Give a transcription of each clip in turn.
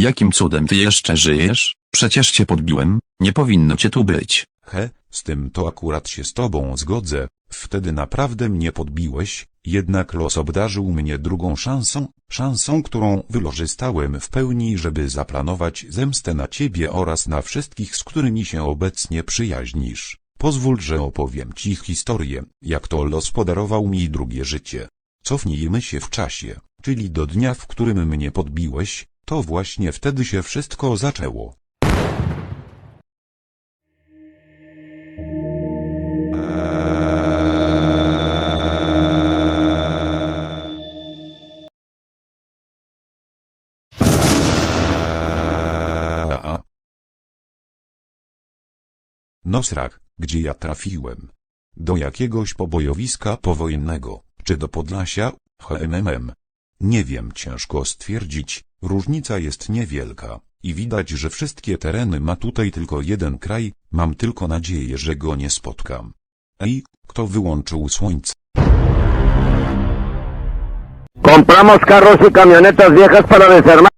Jakim cudem ty jeszcze żyjesz? Przecież cię podbiłem, nie powinno cię tu być. He, z tym to akurat się z tobą zgodzę. Wtedy naprawdę mnie podbiłeś, jednak los obdarzył mnie drugą szansą, szansą, którą wykorzystałem w pełni, żeby zaplanować zemstę na ciebie oraz na wszystkich, z którymi się obecnie przyjaźnisz. Pozwól, że opowiem ci historię, jak to los podarował mi drugie życie. Cofnijmy się w czasie, czyli do dnia, w którym mnie podbiłeś, to właśnie wtedy się wszystko zaczęło. Nosrak, gdzie ja trafiłem? Do jakiegoś pobojowiska powojennego, czy do Podlasia, HMMM? Nie wiem, ciężko stwierdzić, różnica jest niewielka. I widać, że wszystkie tereny ma tutaj tylko jeden kraj, mam tylko nadzieję, że go nie spotkam. Ej, kto wyłączył słońce? Compramos carros y camionetas viejas para desarmar.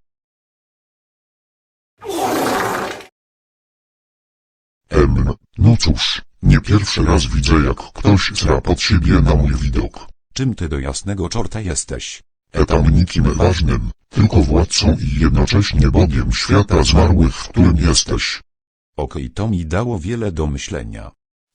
Em, no cóż, nie pierwszy raz widzę jak ktoś zra pod siebie na mój widok. Czym ty do jasnego czorta jesteś? Etam nikim ważnym, tylko władcą i jednocześnie Bogiem świata zmarłych, w którym jesteś. Okej, to mi dało wiele do myślenia.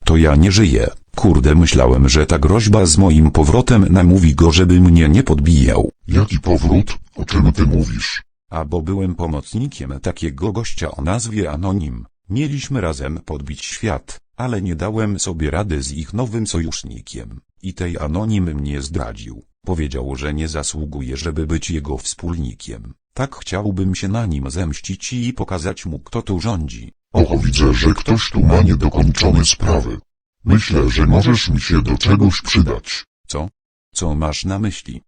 To ja nie żyję. Kurde, myślałem, że ta groźba z moim powrotem namówi go, żeby mnie nie podbijał. Jaki powrót, o czym ty mówisz? A bo byłem pomocnikiem takiego gościa o nazwie Anonim. Mieliśmy razem podbić świat, ale nie dałem sobie rady z ich nowym sojusznikiem. I tej Anonim mnie zdradził. Powiedział, że nie zasługuje, żeby być jego wspólnikiem. Tak chciałbym się na nim zemścić i pokazać mu, kto tu rządzi. Och, widzę, że ktoś tu ma niedokończone sprawy. Myślę, że możesz mi się do czegoś przydać. Co? Co masz na myśli?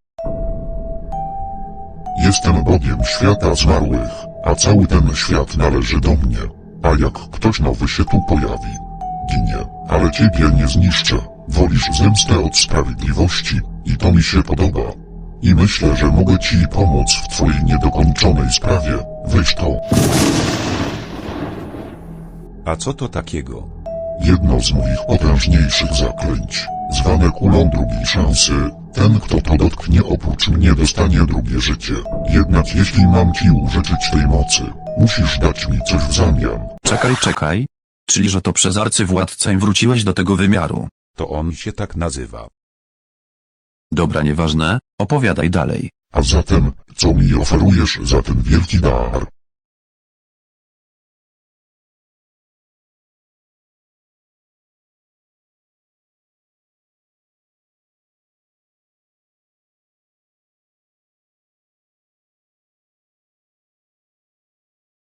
Jestem Bogiem świata zmarłych, a cały ten świat należy do mnie. A jak ktoś nowy się tu pojawi, ginie, ale ciebie nie zniszczę. Wolisz zemstę od sprawiedliwości i to mi się podoba. I myślę, że mogę ci pomóc w twojej niedokończonej sprawie. Weź to. A co to takiego? Jedno z moich potężniejszych zaklęć, zwane kulą drugiej szansy. Ten, kto to dotknie oprócz mnie dostanie drugie życie. Jednak jeśli mam ci użyczyć tej mocy, musisz dać mi coś w zamian. Czekaj, czekaj. Czyli, że to przez arcywładcę wróciłeś do tego wymiaru. To on się tak nazywa. Dobra, nieważne, opowiadaj dalej. A zatem, co mi oferujesz za ten wielki dar?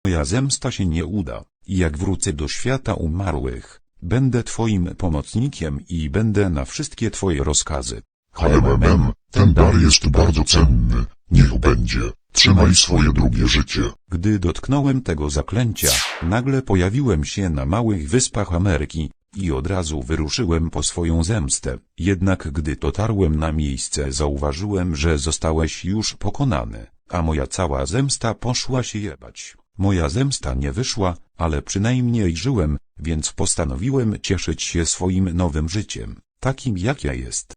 Moja zemsta się nie uda, jak wrócę do świata umarłych, będę twoim pomocnikiem i będę na wszystkie twoje rozkazy. HMMM, ten dar jest bardzo cenny. Niech będzie. Trzymaj swoje drugie życie. Gdy dotknąłem tego zaklęcia, nagle pojawiłem się na małych wyspach Ameryki i od razu wyruszyłem po swoją zemstę. Jednak gdy dotarłem na miejsce zauważyłem, że zostałeś już pokonany, a moja cała zemsta poszła się jebać. Moja zemsta nie wyszła, ale przynajmniej żyłem, więc postanowiłem cieszyć się swoim nowym życiem, takim jak ja jest.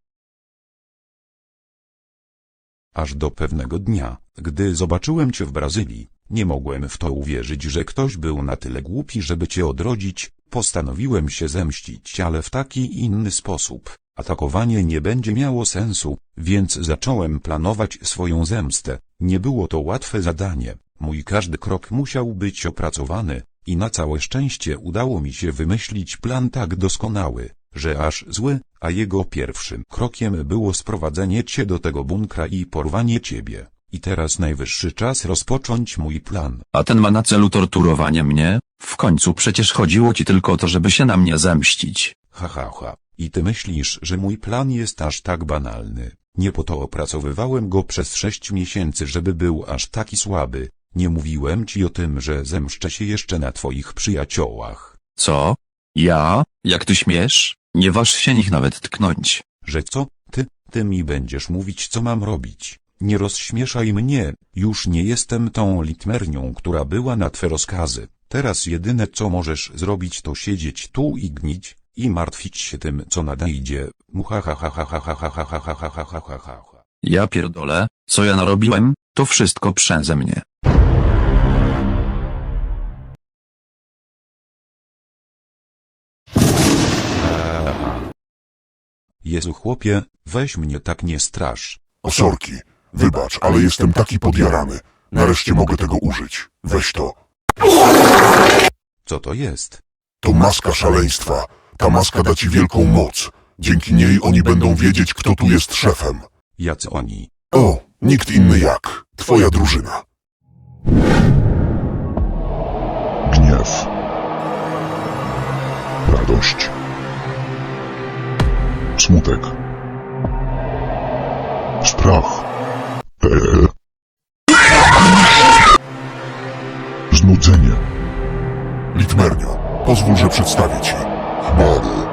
Aż do pewnego dnia, gdy zobaczyłem cię w Brazylii, nie mogłem w to uwierzyć, że ktoś był na tyle głupi, żeby cię odrodzić, postanowiłem się zemścić, ale w taki inny sposób. Atakowanie nie będzie miało sensu, więc zacząłem planować swoją zemstę. Nie było to łatwe zadanie, mój każdy krok musiał być opracowany, i na całe szczęście udało mi się wymyślić plan tak doskonały, że aż zły, a jego pierwszym krokiem było sprowadzenie cię do tego bunkra i porwanie ciebie. I teraz najwyższy czas rozpocząć mój plan. A ten ma na celu torturowanie mnie? W końcu przecież chodziło ci tylko o to, żeby się na mnie zemścić. Ha ha ha. I ty myślisz, że mój plan jest aż tak banalny. Nie po to opracowywałem go przez sześć miesięcy, żeby był aż taki słaby. Nie mówiłem ci o tym, że zemszczę się jeszcze na twoich przyjaciołach. Co? Ja? Jak ty śmiesz? Nie waż się nich nawet tknąć. Że co? Ty, ty mi będziesz mówić, co mam robić. Nie rozśmieszaj mnie, już nie jestem tą litmernią, która była na twe rozkazy. Teraz jedyne co możesz zrobić to siedzieć tu i gnić, i martwić się tym, co nadejdzie. Ja pierdolę, co ja narobiłem, to wszystko przeze mnie. Jezu chłopie, weź mnie tak nie strasz. O sorki, wybacz, ale jestem taki podjarany. Nareszcie mogę tego użyć. Weź to. Co to jest? To maska szaleństwa. Ta maska da ci wielką moc. Dzięki niej oni będą wiedzieć, kto tu jest szefem. Jacy oni? O, nikt inny jak. Twoja drużyna. Gniew. Radość. Smutek. Strach. Znudzenie. Litmernio, pozwól, że przedstawię ci. Chmary.